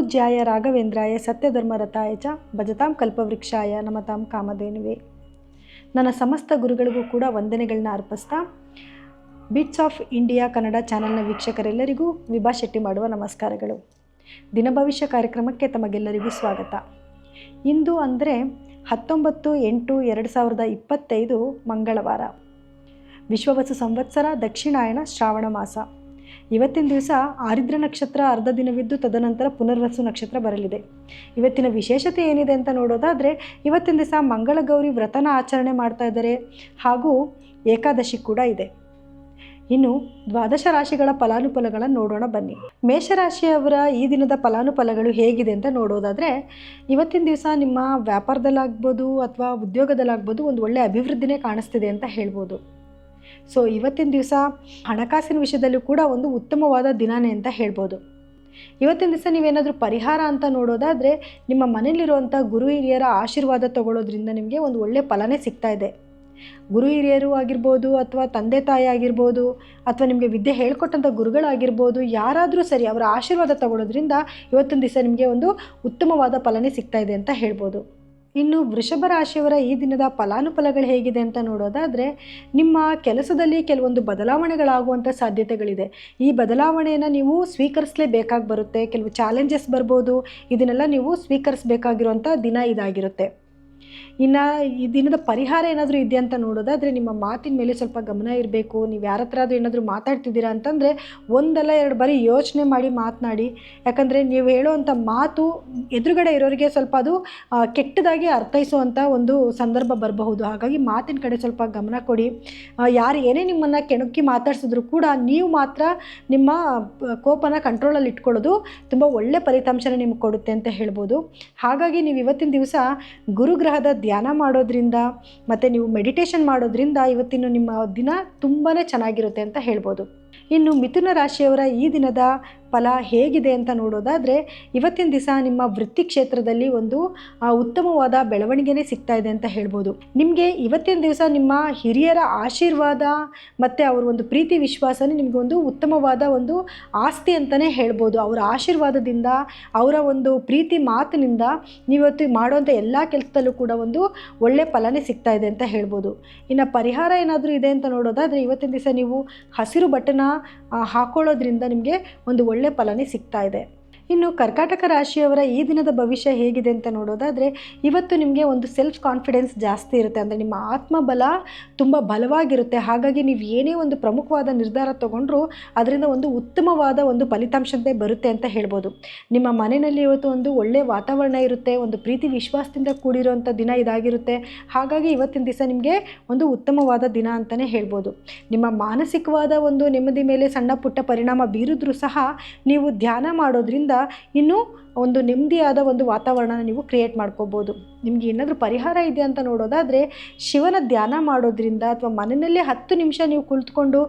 ಪೂಜ್ಯಾಯ ರಾಘವೇಂದ್ರಾಯ ಸತ್ಯಧರ್ಮರಥಾಯ ಚ ಭಜತಾಂ ಕಲ್ಪವೃಕ್ಷಾಯ ನಮತಾಂ ಕಾಮಧೇನುವೆ. ನನ್ನ ಸಮಸ್ತ ಗುರುಗಳಿಗೂ ಕೂಡ ವಂದನೆಗಳನ್ನ ಅರ್ಪಿಸ್ತಾ ಬಿಟ್ಸ್ ಆಫ್ ಇಂಡಿಯಾ ಕನ್ನಡ ಚಾನೆಲ್ನ ವೀಕ್ಷಕರೆಲ್ಲರಿಗೂ ವಿಭಾ ಶೆಟ್ಟಿ ಮಾಡುವ ನಮಸ್ಕಾರಗಳು. ದಿನ ಭವಿಷ್ಯ ಕಾರ್ಯಕ್ರಮಕ್ಕೆ ತಮಗೆಲ್ಲರಿಗೂ ಸ್ವಾಗತ. ಇಂದು ಅಂದರೆ ಹತ್ತೊಂಬತ್ತು ಎಂಟು ಎರಡು ಸಾವಿರದ ಇಪ್ಪತ್ತೈದು ಮಂಗಳವಾರ. ವಿಶ್ವವಸು ಸಂವತ್ಸರ ದಕ್ಷಿಣಾಯನ ಶ್ರಾವಣ ಮಾಸ. ಇವತ್ತಿನ ದಿವಸ ಆರಿದ್ರ ನಕ್ಷತ್ರ ಅರ್ಧ ದಿನವಿದ್ದು ತದನಂತರ ಪುನರ್ವಸು ನಕ್ಷತ್ರ ಬರಲಿದೆ. ಇವತ್ತಿನ ವಿಶೇಷತೆ ಏನಿದೆ ಅಂತ ನೋಡೋದಾದರೆ, ಇವತ್ತಿನ ದಿವಸ ಮಂಗಳಗೌರಿ ವ್ರತನ ಆಚರಣೆ ಮಾಡ್ತಾ ಇದ್ದಾರೆ ಹಾಗೂ ಏಕಾದಶಿ ಕೂಡ ಇದೆ. ಇನ್ನು ದ್ವಾದಶ ರಾಶಿಗಳ ಫಲಾನುಫಲಗಳನ್ನು ನೋಡೋಣ ಬನ್ನಿ. ಮೇಷರಾಶಿಯವರ ಈ ದಿನದ ಫಲಾನುಫಲಗಳು ಹೇಗಿದೆ ಅಂತ ನೋಡೋದಾದರೆ, ಇವತ್ತಿನ ದಿವಸ ನಿಮ್ಮ ವ್ಯಾಪಾರದಲ್ಲಾಗ್ಬೋದು ಅಥವಾ ಉದ್ಯೋಗದಲ್ಲಾಗ್ಬೋದು ಒಂದು ಒಳ್ಳೆಯ ಅಭಿವೃದ್ಧಿನೇ ಕಾಣಿಸ್ತಿದೆ ಅಂತ ಹೇಳ್ಬೋದು. ಸೊ ಇವತ್ತಿನ ದಿವಸ ಹಣಕಾಸಿನ ವಿಷಯದಲ್ಲೂ ಕೂಡ ಒಂದು ಉತ್ತಮವಾದ ದಿನನೇ ಅಂತ ಹೇಳ್ಬೋದು. ಇವತ್ತಿನ ದಿವಸ ನೀವೇನಾದರೂ ಪರಿಹಾರ ಅಂತ ನೋಡೋದಾದರೆ ನಿಮ್ಮ ಮನೆಯಲ್ಲಿರುವಂಥ ಗುರು ಹಿರಿಯರ ಆಶೀರ್ವಾದ ತಗೊಳ್ಳೋದ್ರಿಂದ ನಿಮಗೆ ಒಂದು ಒಳ್ಳೆಯ ಫಲನೇ ಸಿಗ್ತಾ ಇದೆ. ಗುರು ಹಿರಿಯರು ಆಗಿರ್ಬೋದು ಅಥವಾ ತಂದೆ ತಾಯಿ ಆಗಿರ್ಬೋದು ಅಥವಾ ನಿಮಗೆ ವಿದ್ಯೆ ಹೇಳ್ಕೊಟ್ಟಂಥ ಗುರುಗಳಾಗಿರ್ಬೋದು ಯಾರಾದರೂ ಸರಿ ಅವರ ಆಶೀರ್ವಾದ ತಗೊಳ್ಳೋದ್ರಿಂದ ಇವತ್ತಿನ ದಿವಸ ನಿಮಗೆ ಒಂದು ಉತ್ತಮವಾದ ಫಲನೇ ಸಿಗ್ತಾ ಇದೆ ಅಂತ ಹೇಳ್ಬೋದು. ಇನ್ನು ವೃಷಭ ರಾಶಿಯವರ ಈ ದಿನದ ಫಲಾನುಫಲಗಳು ಹೇಗಿದೆ ಅಂತ ನೋಡೋದಾದರೆ, ನಿಮ್ಮ ಕೆಲಸದಲ್ಲಿ ಕೆಲವೊಂದು ಬದಲಾವಣೆಗಳಾಗುವಂಥ ಸಾಧ್ಯತೆಗಳಿದೆ. ಈ ಬದಲಾವಣೆಯನ್ನು ನೀವು ಸ್ವೀಕರಿಸಲೇಬೇಕಾಗಿ ಬರುತ್ತೆ, ಕೆಲವು ಚಾಲೆಂಜಸ್ ಬರ್ಬೋದು, ಇದನ್ನೆಲ್ಲ ನೀವು ಸ್ವೀಕರಿಸಬೇಕಾಗಿರುವಂಥ ದಿನ ಇದಾಗಿರುತ್ತೆ. ಇನ್ನು ಈ ದಿನದ ಪರಿಹಾರ ಏನಾದರೂ ಇದೆ ಅಂತ ನೋಡೋದಾದರೆ ನಿಮ್ಮ ಮಾತಿನ ಮೇಲೆ ಸ್ವಲ್ಪ ಗಮನ ಇರಬೇಕು. ನೀವು ಯಾರ ಹತ್ರ ಆದರೂ ಏನಾದರೂ ಮಾತಾಡ್ತಿದ್ದೀರಾ ಅಂತಂದರೆ ಒಂದಲ್ಲ ಎರಡು ಬಾರಿ ಯೋಚನೆ ಮಾಡಿ ಮಾತನಾಡಿ. ಯಾಕಂದರೆ ನೀವು ಹೇಳುವಂಥ ಮಾತು ಎದುರುಗಡೆ ಇರೋರಿಗೆ ಸ್ವಲ್ಪ ಅದು ಕೆಟ್ಟದಾಗಿ ಅರ್ಥೈಸುವಂಥ ಒಂದು ಸಂದರ್ಭ ಬರಬಹುದು. ಹಾಗಾಗಿ ಮಾತಿನ ಕಡೆ ಸ್ವಲ್ಪ ಗಮನ ಕೊಡಿ. ಯಾರು ಏನೇ ನಿಮ್ಮನ್ನು ಕೆಣಕಿ ಮಾತಾಡ್ಸಿದ್ರು ಕೂಡ ನೀವು ಮಾತ್ರ ನಿಮ್ಮ ಕೋಪನ ಕಂಟ್ರೋಲಲ್ಲಿ ಇಟ್ಕೊಳ್ಳೋದು ತುಂಬ ಒಳ್ಳೆ ಫಲಿತಾಂಶನ ನಿಮ್ಗೆ ಕೊಡುತ್ತೆ ಅಂತ ಹೇಳ್ಬೋದು. ಹಾಗಾಗಿ ನೀವು ಇವತ್ತಿನ ದಿವಸ ಗುರುಗ್ರಹದ ಧ್ಯಾನ ಮಾಡೋದ್ರಿಂದ ಮತ್ತು ನೀವು ಮೆಡಿಟೇಷನ್ ಮಾಡೋದ್ರಿಂದ ಇವತ್ತಿನ ನಿಮ್ಮ ದಿನ ತುಂಬಾ ಚೆನ್ನಾಗಿರುತ್ತೆ ಅಂತ ಹೇಳ್ಬೋದು. ಇನ್ನು ಮಿಥುನ ರಾಶಿಯವರ ಈ ದಿನದ ಫಲ ಹೇಗಿದೆ ಅಂತ ನೋಡೋದಾದರೆ, ಇವತ್ತಿನ ದಿವಸ ನಿಮ್ಮ ವೃತ್ತಿ ಕ್ಷೇತ್ರದಲ್ಲಿ ಒಂದು ಉತ್ತಮವಾದ ಬೆಳವಣಿಗೆನೇ ಸಿಗ್ತಾ ಇದೆ ಅಂತ ಹೇಳ್ಬೋದು. ನಿಮಗೆ ಇವತ್ತಿನ ದಿವಸ ನಿಮ್ಮ ಹಿರಿಯರ ಆಶೀರ್ವಾದ ಮತ್ತು ಅವ್ರ ಒಂದು ಪ್ರೀತಿ ವಿಶ್ವಾಸನೇ ಒಂದು ಉತ್ತಮವಾದ ಒಂದು ಆಸ್ತಿ ಅಂತಲೇ ಹೇಳ್ಬೋದು. ಅವರ ಆಶೀರ್ವಾದದಿಂದ, ಅವರ ಒಂದು ಪ್ರೀತಿ ಮಾತಿನಿಂದ ನೀವತ್ತು ಮಾಡುವಂಥ ಎಲ್ಲ ಕೆಲಸದಲ್ಲೂ ಕೂಡ ಒಂದು ಒಳ್ಳೆಯ ಫಲನೇ ಸಿಗ್ತಾ ಇದೆ ಅಂತ ಹೇಳ್ಬೋದು. ಇನ್ನು ಪರಿಹಾರ ಏನಾದರೂ ಇದೆ ಅಂತ ನೋಡೋದಾದರೆ, ಇವತ್ತಿನ ದಿವಸ ನೀವು ಹಸಿರು ಬಟನ ಹಾಕೊಳ್ಳೋದ್ರಿಂದ ನಿಮಗೆ ಒಂದು ಒಳ್ಳೆ ಫಲನೇ ಸಿಗ್ತಾ ಇದೆ. ಇನ್ನು ಕರ್ಕಾಟಕ ರಾಶಿಯವರ ಈ ದಿನದ ಭವಿಷ್ಯ ಹೇಗಿದೆ ಅಂತ ನೋಡೋದಾದರೆ, ಇವತ್ತು ನಿಮಗೆ ಒಂದು ಸೆಲ್ಫ್ ಕಾನ್ಫಿಡೆನ್ಸ್ ಜಾಸ್ತಿ ಇರುತ್ತೆ. ಅಂದರೆ ನಿಮ್ಮ ಆತ್ಮಬಲ ತುಂಬ ಬಲವಾಗಿರುತ್ತೆ. ಹಾಗಾಗಿ ನೀವು ಏನೇ ಒಂದು ಪ್ರಮುಖವಾದ ನಿರ್ಧಾರ ತೊಗೊಂಡ್ರೂ ಅದರಿಂದ ಒಂದು ಉತ್ತಮವಾದ ಒಂದು ಫಲಿತಾಂಶತೆ ಬರುತ್ತೆ ಅಂತ ಹೇಳ್ಬೋದು. ನಿಮ್ಮ ಮನೆಯಲ್ಲಿ ಇವತ್ತು ಒಂದು ಒಳ್ಳೆಯ ವಾತಾವರಣ ಇರುತ್ತೆ, ಒಂದು ಪ್ರೀತಿ ವಿಶ್ವಾಸದಿಂದ ಕೂಡಿರುವಂಥ ದಿನ ಇದಾಗಿರುತ್ತೆ. ಹಾಗಾಗಿ ಇವತ್ತಿನ ದಿವಸ ನಿಮಗೆ ಒಂದು ಉತ್ತಮವಾದ ದಿನ ಅಂತಲೇ ಹೇಳ್ಬೋದು. ನಿಮ್ಮ ಮಾನಸಿಕವಾದ ಒಂದು ನೆಮ್ಮದಿ ಮೇಲೆ ಸಣ್ಣ ಪುಟ್ಟ ಪರಿಣಾಮ ಬೀರಿದ್ರೂ ಸಹ ನೀವು ಧ್ಯಾನ ಮಾಡೋದ್ರಿಂದ ಇನ್ನೂ ಒಂದು ನೆಮ್ಮದಿಯಾದ ಒಂದು ವಾತಾವರಣನ ನೀವು ಕ್ರಿಯೇಟ್ ಮಾಡ್ಕೋಬೋದು. ನಿಮಗೆ ಏನಾದರೂ ಪರಿಹಾರ ಇದೆ ಅಂತ ನೋಡೋದಾದರೆ ಶಿವನ ಧ್ಯಾನ ಮಾಡೋದ್ರಿಂದ ಅಥವಾ ಮನೆಯಲ್ಲೇ ಹತ್ತು ನಿಮಿಷ ನೀವು ಕುಳಿತುಕೊಂಡು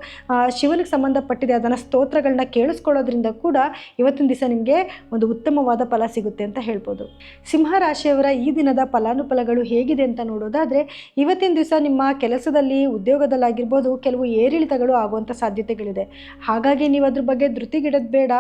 ಶಿವನಿಗೆ ಸಂಬಂಧಪಟ್ಟಿದೆ ಅದನ್ನು ಸ್ತೋತ್ರಗಳನ್ನ ಕೇಳಿಸ್ಕೊಳ್ಳೋದ್ರಿಂದ ಕೂಡ ಇವತ್ತಿನ ದಿವಸ ನಿಮಗೆ ಒಂದು ಉತ್ತಮವಾದ ಫಲ ಸಿಗುತ್ತೆ ಅಂತ ಹೇಳ್ಬೋದು. ಸಿಂಹ ರಾಶಿಯವರ ಈ ದಿನದ ಫಲಾನುಫಲಗಳು ಹೇಗಿದೆ ಅಂತ ನೋಡೋದಾದರೆ ಇವತ್ತಿನ ದಿವಸ ನಿಮ್ಮ ಕೆಲಸದಲ್ಲಿ, ಉದ್ಯೋಗದಲ್ಲಾಗಿರ್ಬೋದು ಕೆಲವು ಏರಿಳಿತಗಳು ಆಗುವಂಥ ಸಾಧ್ಯತೆಗಳಿದೆ. ಹಾಗಾಗಿ ನೀವು ಅದ್ರ ಬಗ್ಗೆ ಧೃತಿಗಿಡೋದು ಬೇಡ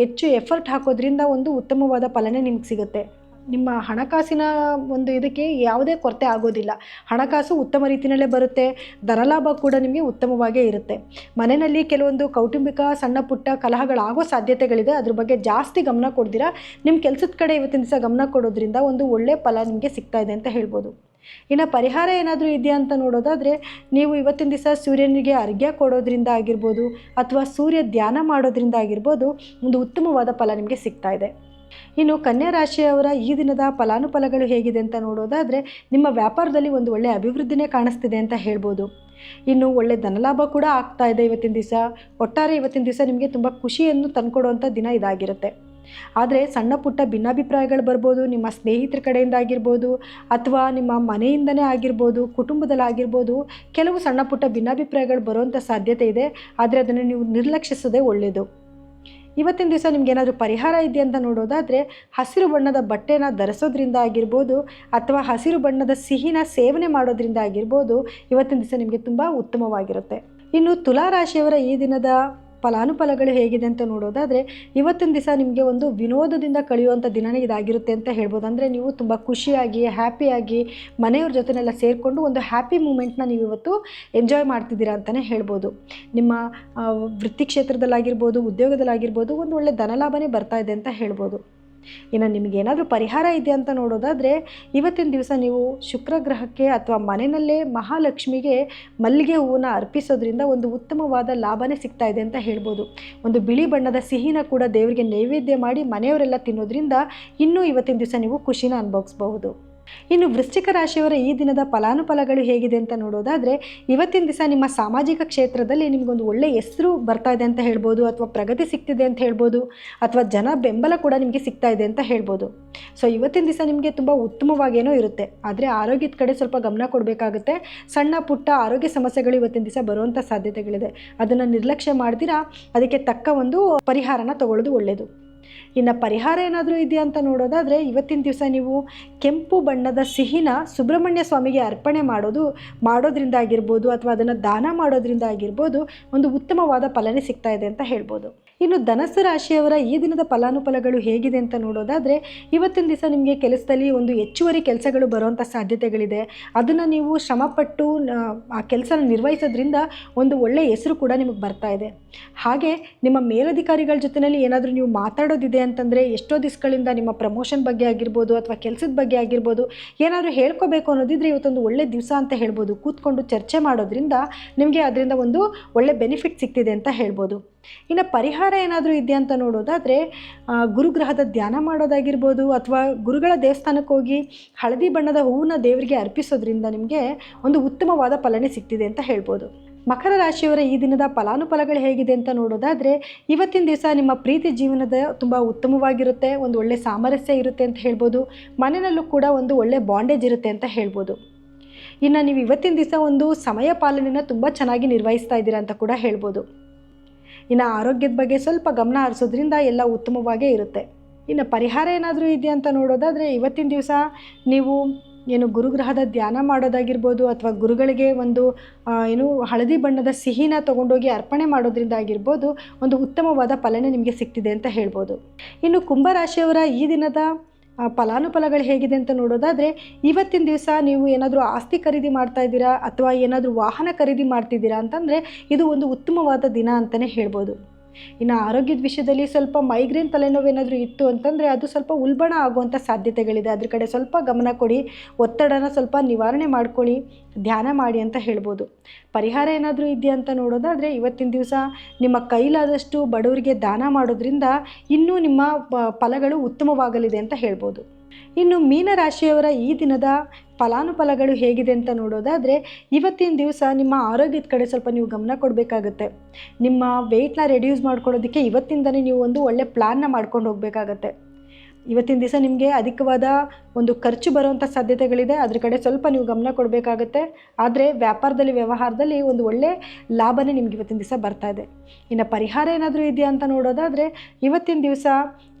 ಹೆಚ್ಚು ಎಫರ್ಟ್ ಹಾಕೋದ್ರಿಂದ ಒಂದು ಉತ್ತಮವಾದ ಫಲನೇ ನಿಮ್ಗೆ ಸಿಗುತ್ತೆ. ನಿಮ್ಮ ಹಣಕಾಸಿನ ಒಂದು ಇದಕ್ಕೆ ಯಾವುದೇ ಕೊರತೆ ಆಗೋದಿಲ್ಲ. ಹಣಕಾಸು ಉತ್ತಮ ರೀತಿಯಲ್ಲೇ ಬರುತ್ತೆ. ದರಲಾಭ ಕೂಡ ನಿಮಗೆ ಉತ್ತಮವಾಗೇ ಇರುತ್ತೆ. ಮನೆಯಲ್ಲಿ ಕೆಲವೊಂದು ಕೌಟುಂಬಿಕ, ಸಣ್ಣ ಪುಟ್ಟ ಕಲಹಗಳಾಗೋ ಸಾಧ್ಯತೆಗಳಿದೆ. ಅದ್ರ ಬಗ್ಗೆ ಜಾಸ್ತಿ ಗಮನ ಕೊಡ್ದಿರಾ. ನಿಮ್ಮ ಕೆಲಸದ ಕಡೆ ಇವತ್ತಿನ ದಿವಸ ಗಮನ ಕೊಡೋದ್ರಿಂದ ಒಂದು ಒಳ್ಳೆಯ ಫಲ ನಿಮಗೆ ಸಿಗ್ತಾ ಇದೆ ಅಂತ ಹೇಳ್ಬೋದು. ಇನ್ನು ಪರಿಹಾರ ಏನಾದರೂ ಇದೆಯಾ ಅಂತ ನೋಡೋದಾದರೆ ನೀವು ಇವತ್ತಿನ ದಿವಸ ಸೂರ್ಯನಿಗೆ ಅರ್ಘ್ಯ ಕೊಡೋದ್ರಿಂದ ಆಗಿರ್ಬೋದು ಅಥವಾ ಸೂರ್ಯ ಧ್ಯಾನ ಮಾಡೋದ್ರಿಂದ ಆಗಿರ್ಬೋದು ಒಂದು ಉತ್ತಮವಾದ ಫಲ ನಿಮಗೆ ಸಿಗ್ತಾ ಇದೆ. ಇನ್ನು ಕನ್ಯಾ ರಾಶಿಯವರ ಈ ದಿನದ ಫಲಾನುಫಲಗಳು ಹೇಗಿದೆ ಅಂತ ನೋಡೋದಾದರೆ ನಿಮ್ಮ ವ್ಯಾಪಾರದಲ್ಲಿ ಒಂದು ಒಳ್ಳೆಯ ಅಭಿವೃದ್ಧಿನೇ ಕಾಣಿಸ್ತಿದೆ ಅಂತ ಹೇಳ್ಬೋದು. ಇನ್ನು ಒಳ್ಳೆ ಧನಲಾಭ ಕೂಡ ಆಗ್ತಾ ಇದೆ ಇವತ್ತಿನ ದಿವಸ. ಒಟ್ಟಾರೆ ಇವತ್ತಿನ ದಿವಸ ನಿಮಗೆ ತುಂಬ ಖುಷಿಯನ್ನು ತಂದುಕೊಡುವಂಥ ದಿನ ಇದಾಗಿರುತ್ತೆ. ಆದರೆ ಸಣ್ಣ ಪುಟ್ಟ ಭಿನ್ನಾಭಿಪ್ರಾಯಗಳು ಬರ್ಬೋದು, ನಿಮ್ಮ ಸ್ನೇಹಿತರ ಕಡೆಯಿಂದ ಆಗಿರ್ಬೋದು ಅಥವಾ ನಿಮ್ಮ ಮನೆಯಿಂದನೇ ಆಗಿರ್ಬೋದು ಕುಟುಂಬದಲ್ಲಾಗಿರ್ಬೋದು ಕೆಲವು ಸಣ್ಣ ಪುಟ್ಟ ಭಿನ್ನಾಭಿಪ್ರಾಯಗಳು ಬರುವಂಥ ಸಾಧ್ಯತೆ ಇದೆ, ಆದರೆ ಅದನ್ನು ನೀವು ನಿರ್ಲಕ್ಷಿಸೋದೇ ಒಳ್ಳೆಯದು ಇವತ್ತಿನ ದಿವಸ ನಿಮ್ಗೆ ಏನಾದರೂ ಪರಿಹಾರ ಇದೆ ಅಂತ ನೋಡೋದಾದರೆ, ಹಸಿರು ಬಣ್ಣದ ಬಟ್ಟೆನ ಧರಿಸೋದ್ರಿಂದ ಆಗಿರ್ಬೋದು ಅಥವಾ ಹಸಿರು ಬಣ್ಣದ ಸಿಹಿನ ಸೇವನೆ ಮಾಡೋದ್ರಿಂದ ಆಗಿರ್ಬೋದು, ಇವತ್ತಿನ ದಿವಸ ನಿಮಗೆ ತುಂಬ ಉತ್ತಮವಾಗಿರುತ್ತೆ. ಇನ್ನು ತುಲಾ ರಾಶಿಯವರ ಈ ದಿನದ ಫಲಾನುಫಲಗಳು ಹೇಗಿದೆ ಅಂತ ನೋಡೋದಾದರೆ, ಇವತ್ತಿನ ದಿವಸ ನಿಮಗೆ ಒಂದು ವಿನೋದದಿಂದ ಕಳೆಯುವಂಥ ದಿನನೇ ಇದಾಗಿರುತ್ತೆ ಅಂತ ಹೇಳ್ಬೋದು. ಅಂದರೆ ನೀವು ತುಂಬ ಖುಷಿಯಾಗಿ, ಹ್ಯಾಪಿಯಾಗಿ ಮನೆಯವ್ರ ಜೊತೆನೆಲ್ಲ ಸೇರಿಕೊಂಡು ಒಂದು ಹ್ಯಾಪಿ ಮೂಮೆಂಟ್ನ ನೀವು ಇವತ್ತು ಎಂಜಾಯ್ ಮಾಡ್ತಿದ್ದೀರಾ ಅಂತಲೇ ಹೇಳ್ಬೋದು. ನಿಮ್ಮ ವೃತ್ತಿ ಕ್ಷೇತ್ರದಲ್ಲಾಗಿರ್ಬೋದು, ಉದ್ಯೋಗದಲ್ಲಾಗಿರ್ಬೋದು, ಒಂದು ಒಳ್ಳೆ ಧನಲಾಭನೇ ಬರ್ತಾ ಇದೆ ಅಂತ ಹೇಳ್ಬೋದು. ಇನ್ನು ನಿಮಗೇನಾದರೂ ಪರಿಹಾರ ಇದೆ ಅಂತ ನೋಡೋದಾದರೆ, ಇವತ್ತಿನ ದಿವಸ ನೀವು ಶುಕ್ರ ಗ್ರಹಕ್ಕೆ ಅಥವಾ ಮನೆಯಲ್ಲೇ ಮಹಾಲಕ್ಷ್ಮಿಗೆ ಮಲ್ಲಿಗೆ ಹೂವನ್ನು ಅರ್ಪಿಸೋದ್ರಿಂದ ಒಂದು ಉತ್ತಮವಾದ ಲಾಭನೇ ಸಿಗ್ತಾ ಇದೆ ಅಂತ ಹೇಳ್ಬೋದು. ಒಂದು ಬಿಳಿ ಬಣ್ಣದ ಸಿಹಿನ ಕೂಡ ದೇವರಿಗೆ ನೈವೇದ್ಯ ಮಾಡಿ ಮನೆಯವರೆಲ್ಲ ತಿನ್ನೋದ್ರಿಂದ ಇನ್ನೂ ಇವತ್ತಿನ ದಿವಸ ನೀವು ಖುಷಿನ ಅನುಭವಿಸ್ಬಹುದು. ಇನ್ನು ವೃಶ್ಚಿಕ ರಾಶಿಯವರ ಈ ದಿನದ ಫಲಾನುಫಲಗಳು ಹೇಗಿದೆ ಅಂತ ನೋಡೋದಾದರೆ, ಇವತ್ತಿನ ದಿವಸ ನಿಮ್ಮ ಸಾಮಾಜಿಕ ಕ್ಷೇತ್ರದಲ್ಲಿ ನಿಮಗೊಂದು ಒಳ್ಳೆ ಹೆಸರು ಬರ್ತಾ ಇದೆ ಅಂತ ಹೇಳ್ಬೋದು, ಅಥವಾ ಪ್ರಗತಿ ಸಿಗ್ತಿದೆ ಅಂತ ಹೇಳ್ಬೋದು, ಅಥವಾ ಜನ ಬೆಂಬಲ ಕೂಡ ನಿಮಗೆ ಸಿಗ್ತಾ ಇದೆ ಅಂತ ಹೇಳ್ಬೋದು. ಸೊ ಇವತ್ತಿನ ದಿವಸ ನಿಮಗೆ ತುಂಬ ಉತ್ತಮವಾಗೇನೋ ಇರುತ್ತೆ. ಆದರೆ ಆರೋಗ್ಯದ ಕಡೆ ಸ್ವಲ್ಪ ಗಮನ ಕೊಡಬೇಕಾಗುತ್ತೆ. ಸಣ್ಣ ಪುಟ್ಟ ಆರೋಗ್ಯ ಸಮಸ್ಯೆಗಳು ಇವತ್ತಿನ ದಿವಸ ಬರುವಂಥ ಸಾಧ್ಯತೆಗಳಿದೆ. ಅದನ್ನು ನಿರ್ಲಕ್ಷ್ಯ ಮಾಡ್ತೀರಾ? ಅದಕ್ಕೆ ತಕ್ಕ ಒಂದು ಪರಿಹಾರನ ತಗೊಳ್ಳೋದು ಒಳ್ಳೆಯದು ಇನ್ನು ಪರಿಹಾರ ಏನಾದರೂ ಇದೆಯಾ ಅಂತ ನೋಡೋದಾದರೆ ಇವತ್ತಿನ ದಿವಸ ನೀವು ಕೆಂಪು ಬಣ್ಣದ ಸಿಹಿನ ಸುಬ್ರಹ್ಮಣ್ಯ ಸ್ವಾಮಿಗೆ ಅರ್ಪಣೆ ಮಾಡೋದು, ಮಾಡೋದ್ರಿಂದ ಆಗಿರ್ಬೋದು ಅಥವಾ ಅದನ್ನು ದಾನ ಮಾಡೋದ್ರಿಂದ ಆಗಿರ್ಬೋದು ಒಂದು ಉತ್ತಮವಾದ ಫಲನೇ ಸಿಗ್ತಾ ಇದೆ ಅಂತ ಹೇಳ್ಬೋದು. ಇನ್ನು ಧನಸ್ಸು ರಾಶಿಯವರ ಈ ದಿನದ ಫಲಾನುಫಲಗಳು ಹೇಗಿದೆ ಅಂತ ನೋಡೋದಾದರೆ, ಇವತ್ತಿನ ದಿವಸ ನಿಮಗೆ ಕೆಲಸದಲ್ಲಿ ಒಂದು ಹೆಚ್ಚುವರಿ ಕೆಲಸಗಳು ಬರುವಂಥ ಸಾಧ್ಯತೆಗಳಿದೆ. ಅದನ್ನು ನೀವು ಶ್ರಮಪಟ್ಟು, ಆ ಕೆಲಸನ ನಿರ್ವಹಿಸೋದ್ರಿಂದ ಒಂದು ಒಳ್ಳೆಯ ಹೆಸರು ಕೂಡ ನಿಮಗೆ ಬರ್ತಾ ಇದೆ. ಹಾಗೆ ನಿಮ್ಮ ಮೇಲಧಿಕಾರಿಗಳ ಜೊತೆಯಲ್ಲಿ ಏನಾದರೂ ನೀವು ಮಾತಾಡೋದಿದೆ ಅಂತಂದರೆ, ಎಷ್ಟೋ ದಿವಸಗಳಿಂದ ನಿಮ್ಮ ಪ್ರಮೋಷನ್ ಬಗ್ಗೆ ಆಗಿರ್ಬೋದು ಅಥವಾ ಕೆಲಸದ ಬಗ್ಗೆ ಆಗಿರ್ಬೋದು, ಏನಾದರೂ ಹೇಳ್ಕೋಬೇಕು ಅನ್ನೋದಿದ್ರೆ ಇವತ್ತೊಂದು ಒಳ್ಳೆ ದಿವಸ ಅಂತ ಹೇಳ್ಬೋದು. ಕೂತ್ಕೊಂಡು ಚರ್ಚೆ ಮಾಡೋದ್ರಿಂದ ನಿಮಗೆ ಅದರಿಂದ ಒಂದು ಒಳ್ಳೆ ಬೆನಿಫಿಟ್ ಸಿಗ್ತಿದೆ ಅಂತ ಹೇಳ್ಬೋದು. ಇನ್ನು ಪರಿಹಾರ ಏನಾದರೂ ಇದೆ ಅಂತ ನೋಡೋದಾದರೆ ಗುರುಗ್ರಹದ ಧ್ಯಾನ ಮಾಡೋದಾಗಿರ್ಬೋದು ಅಥವಾ ಗುರುಗಳ ದೇವಸ್ಥಾನಕ್ಕೆ ಹೋಗಿ ಹಳದಿ ಬಣ್ಣದ ಹೂವನ್ನ ದೇವರಿಗೆ ಅರ್ಪಿಸೋದ್ರಿಂದ ನಿಮಗೆ ಒಂದು ಉತ್ತಮವಾದ ಫಲನೆ ಸಿಗ್ತಿದೆ ಅಂತ ಹೇಳ್ಬೋದು. ಮಕರ ರಾಶಿಯವರ ಈ ದಿನದ ಫಲಾನುಫಲಗಳು ಹೇಗಿದೆ ಅಂತ ನೋಡೋದಾದರೆ, ಇವತ್ತಿನ ದಿವಸ ನಿಮ್ಮ ಪ್ರೀತಿ ಜೀವನದ ತುಂಬ ಉತ್ತಮವಾಗಿರುತ್ತೆ, ಒಂದು ಒಳ್ಳೆ ಸಾಮರಸ್ಯ ಇರುತ್ತೆ ಅಂತ ಹೇಳ್ಬೋದು, ಮನೆಯಲ್ಲೂ ಕೂಡ ಒಂದು ಒಳ್ಳೆ ಬಾಂಡೇಜ್ ಇರುತ್ತೆ ಅಂತ ಹೇಳ್ಬೋದು. ಇನ್ನು ನೀವು ಇವತ್ತಿನ ದಿವಸ ಒಂದು ಸಮಯ ಪಾಲನೆಯನ್ನು ತುಂಬ ಚೆನ್ನಾಗಿ ನಿರ್ವಹಿಸ್ತಾ ಇದ್ದೀರಾ ಅಂತ ಕೂಡ ಹೇಳ್ಬೋದು. ಇನ್ನು ಆರೋಗ್ಯದ ಬಗ್ಗೆ ಸ್ವಲ್ಪ ಗಮನ ಹರಿಸೋದ್ರಿಂದ ಎಲ್ಲ ಉತ್ತಮವಾಗೇ ಇರುತ್ತೆ. ಇನ್ನು ಪರಿಹಾರ ಏನಾದರೂ ಇದೆಯಾ ಅಂತ ನೋಡೋದಾದರೆ ಇವತ್ತಿನ ದಿವಸ ನೀವು ಏನು ಗುರುಗ್ರಹದ ಧ್ಯಾನ ಮಾಡೋದಾಗಿರ್ಬೋದು ಅಥವಾ ಗುರುಗಳಿಗೆ ಒಂದು ಏನು ಹಳದಿ ಬಣ್ಣದ ಸಿಹಿನ ತೊಗೊಂಡೋಗಿ ಅರ್ಪಣೆ ಮಾಡೋದ್ರಿಂದ ಆಗಿರ್ಬೋದು ಒಂದು ಉತ್ತಮವಾದ ಫಲನೇ ನಿಮಗೆ ಸಿಗ್ತಿದೆ ಅಂತ ಹೇಳ್ಬೋದು. ಇನ್ನು ಕುಂಭರಾಶಿಯವರ ಈ ದಿನದ ಫಲಾನುಫಲಗಳು ಹೇಗಿದೆ ಅಂತ ನೋಡೋದಾದರೆ, ಇವತ್ತಿನ ದಿವಸ ನೀವು ಏನಾದರೂ ಆಸ್ತಿ ಖರೀದಿ ಮಾಡ್ತಾ ಇದ್ದೀರಾ ಅಥವಾ ಏನಾದರೂ ವಾಹನ ಖರೀದಿ ಮಾಡ್ತಿದ್ದೀರಾ ಅಂತಂದರೆ ಇದು ಒಂದು ಉತ್ತಮವಾದ ದಿನ ಅಂತಲೇ ಹೇಳ್ಬೋದು. ಇನ್ನು ಆರೋಗ್ಯದ ವಿಷಯದಲ್ಲಿ ಸ್ವಲ್ಪ ಮೈಗ್ರೇನ್ ತಲೆನೋವು ಏನಾದರೂ ಇತ್ತು ಅಂತಂದರೆ ಅದು ಸ್ವಲ್ಪ ಉಲ್ಬಣ ಆಗುವಂಥ ಸಾಧ್ಯತೆಗಳಿದೆ. ಅದ್ರ ಕಡೆ ಸ್ವಲ್ಪ ಗಮನ ಕೊಡಿ, ಒತ್ತಡನ ಸ್ವಲ್ಪ ನಿವಾರಣೆ ಮಾಡ್ಕೊಳ್ಳಿ, ಧ್ಯಾನ ಮಾಡಿ ಅಂತ ಹೇಳ್ಬೋದು. ಪರಿಹಾರ ಏನಾದರೂ ಇದೆಯಾ ಅಂತ ನೋಡೋದಾದರೆ ಇವತ್ತಿನ ದಿವಸ ನಿಮ್ಮ ಕೈಲಾದಷ್ಟು ಬಡವರಿಗೆ ದಾನ ಮಾಡೋದ್ರಿಂದ ಇನ್ನೂ ನಿಮ್ಮ ಫಲಗಳು ಉತ್ತಮವಾಗಲಿದೆ ಅಂತ ಹೇಳ್ಬೋದು. ಇನ್ನು ಮೀನರಾಶಿಯವರ ಈ ದಿನದ ಫಲಾನುಫಲಗಳು ಹೇಗಿದೆ ಅಂತ ನೋಡೋದಾದರೆ, ಇವತ್ತಿನ ದಿವಸ ನಿಮ್ಮ ಆರೋಗ್ಯದ ಕಡೆ ಸ್ವಲ್ಪ ನೀವು ಗಮನ ಕೊಡಬೇಕಾಗತ್ತೆ. ನಿಮ್ಮ ವೆಯ್ಟ್ನ ರೆಡ್ಯೂಸ್ ಮಾಡ್ಕೊಳ್ಳೋದಕ್ಕೆ ಇವತ್ತಿಂದನೇ ನೀವು ಒಂದು ಒಳ್ಳೆ ಪ್ಲ್ಯಾನ್ನ ಮಾಡ್ಕೊಂಡು ಹೋಗಬೇಕಾಗತ್ತೆ. ಇವತ್ತಿನ ದಿವಸ ನಿಮಗೆ ಅಧಿಕವಾದ ಒಂದು ಖರ್ಚು ಬರುವಂಥ ಸಾಧ್ಯತೆಗಳಿದೆ. ಅದ್ರ ಕಡೆ ಸ್ವಲ್ಪ ನೀವು ಗಮನ ಕೊಡಬೇಕಾಗತ್ತೆ. ಆದರೆ ವ್ಯಾಪಾರದಲ್ಲಿ, ವ್ಯವಹಾರದಲ್ಲಿ ಒಂದು ಒಳ್ಳೆ ಲಾಭನೇ ನಿಮ್ಗೆ ಇವತ್ತಿನ ದಿವಸ ಬರ್ತಾ ಇದೆ. ಇನ್ನು ಪರಿಹಾರ ಏನಾದರೂ ಇದೆಯಾ ಅಂತ ನೋಡೋದಾದರೆ, ಇವತ್ತಿನ ದಿವಸ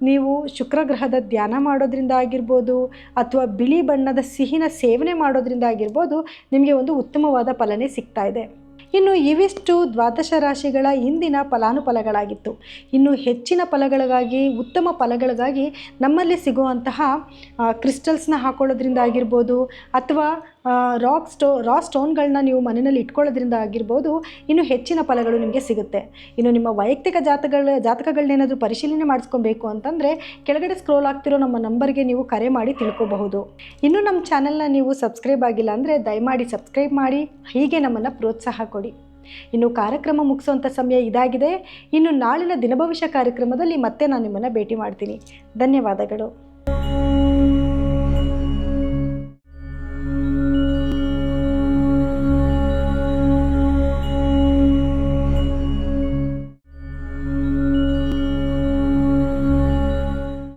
ನೀವು ಶುಕ್ರ ಗ್ರಹದ ಧ್ಯಾನ ಮಾಡೋದ್ರಿಂದ ಆಗಿರ್ಬೋದು, ಅಥವಾ ಬಿಳಿ ಬಣ್ಣದ ಸಿಹಿನ ಸೇವನೆ ಮಾಡೋದ್ರಿಂದ ಆಗಿರ್ಬೋದು, ನಿಮಗೆ ಒಂದು ಉತ್ತಮವಾದ ಫಲನೇ ಸಿಗ್ತಾ ಇದೆ. ಇನ್ನು ಇವಿಷ್ಟು ದ್ವಾದಶ ರಾಶಿಗಳ ಇಂದಿನ ಫಲಾನುಫಲಗಳಾಗಿತ್ತು. ಇನ್ನು ಹೆಚ್ಚಿನ ಫಲಗಳಿಗಾಗಿ, ಉತ್ತಮ ಫಲಗಳಿಗಾಗಿ ನಮ್ಮಲ್ಲಿ ಸಿಗುವಂತಹ ಕ್ರಿಸ್ಟಲ್ಸ್ನ ಹಾಕೊಳ್ಳೋದ್ರಿಂದ ಆಗಿರ್ಬೋದು, ಅಥವಾ ರಾಕ್ ಸ್ಟೋ ರಾ ಸ್ಟೋನ್ಗಳನ್ನ ನೀವು ಮನೆಯಲ್ಲಿ ಇಟ್ಕೊಳ್ಳೋದ್ರಿಂದ ಆಗಿರ್ಬೋದು, ಇನ್ನು ಹೆಚ್ಚಿನ ಫಲಗಳು ನಿಮಗೆ ಸಿಗುತ್ತೆ. ಇನ್ನು ನಿಮ್ಮ ವೈಯಕ್ತಿಕ ಜಾತಕಗಳ ಜಾತಕಗಳನ್ನೇನಾದರೂ ಪರಿಶೀಲನೆ ಮಾಡಿಸ್ಕೊಬೇಕು ಅಂತಂದರೆ, ಕೆಳಗಡೆ ಸ್ಕ್ರೋಲ್ ಆಗ್ತಿರೋ ನಮ್ಮ ನಂಬರ್ಗೆ ನೀವು ಕರೆ ಮಾಡಿ ತಿಳ್ಕೊಬಹುದು. ಇನ್ನು ನಮ್ಮ ಚಾನೆಲ್ನ ನೀವು ಸಬ್ಸ್ಕ್ರೈಬ್ ಆಗಿಲ್ಲ ಅಂದರೆ ದಯಮಾಡಿ ಸಬ್ಸ್ಕ್ರೈಬ್ ಮಾಡಿ, ಹೀಗೆ ನಮ್ಮನ್ನು ಪ್ರೋತ್ಸಾಹ ಕೊಡಿ. ಇನ್ನು ಕಾರ್ಯಕ್ರಮ ಮುಗಿಸುವಂಥ ಸಮಯ ಇದಾಗಿದೆ. ಇನ್ನು ನಾಳಿನ ದಿನಭವಿಷ್ಯ ಕಾರ್ಯಕ್ರಮದಲ್ಲಿ ಮತ್ತೆ ನಾನು ನಿಮ್ಮನ್ನು ಭೇಟಿ ಮಾಡ್ತೀನಿ. ಧನ್ಯವಾದಗಳು.